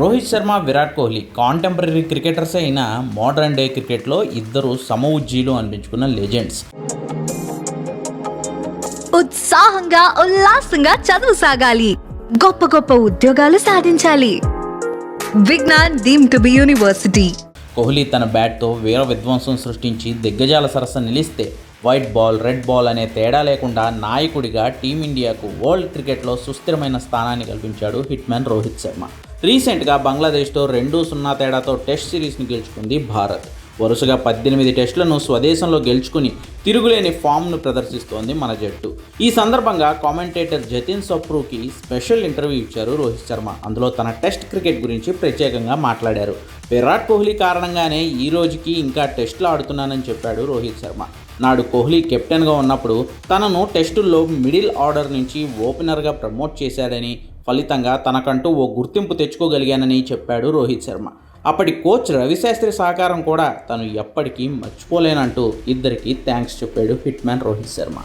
Rohit Sharma Virat Kohli contemporary cricketers అయిన modern day క్రికెట్లో ఇద్దరు సమవుజ్జీలు అనిపించుకున్న లెజెండ్స్ ఉత్సాహంగా ఉల్లాసంగా చదువు సాగాలి. గొప్ప గొప్ప ఉద్యోగాలు సాధించాలి. Vignan deemed to be university. Kohli తన బ్యాట్తో వీర విధ్వంసం సృష్టించి దిగ్గజాల సరసన నిలిస్తే వైట్ బాల్ రెడ్ బాల్ అనే తేడా లేకుండా నాయకుడిగా టీమిండియాకు వరల్డ్ క్రికెట్లో సుస్థిరమైన స్థానాన్ని కల్పించాడు హిట్ మ్యాన్ రోహిత్ శర్మ. రీసెంట్గా బంగ్లాదేశ్తో రెండు సున్నా తేడాతో టెస్ట్ సిరీస్ని గెలుచుకుంది భారత్. వరుసగా పద్దెనిమిది టెస్టులను స్వదేశంలో గెలుచుకుని తిరుగులేని ఫామ్ను ప్రదర్శిస్తోంది మన జట్టు. ఈ సందర్భంగా కామెంటేటర్ జతిన్ సప్రూకి స్పెషల్ ఇంటర్వ్యూ ఇచ్చారు రోహిత్ శర్మ. అందులో తన టెస్ట్ క్రికెట్ గురించి ప్రత్యేకంగా మాట్లాడారు. విరాట్ కోహ్లీ కారణంగానే ఈ రోజుకి ఇంకా టెస్టులు ఆడుతున్నానని చెప్పాడు రోహిత్ శర్మ. నాడు కోహ్లీ కెప్టెన్గా ఉన్నప్పుడు తనను టెస్టుల్లో మిడిల్ ఆర్డర్ నుంచి ఓపెనర్గా ప్రమోట్ చేశాడని ఫలితంగా తనకంటూ ఓ గుర్తింపు తెచ్చుకోగలిగానని చెప్పాడు రోహిత్ శర్మ. అప్పటి కోచ్ రవిశాస్త్రి సహకారం కూడా తను ఎప్పటికీ మర్చిపోలేనంటూ ఇద్దరికి థ్యాంక్స్ చెప్పాడు హిట్ మ్యాన్ రోహిత్ శర్మ.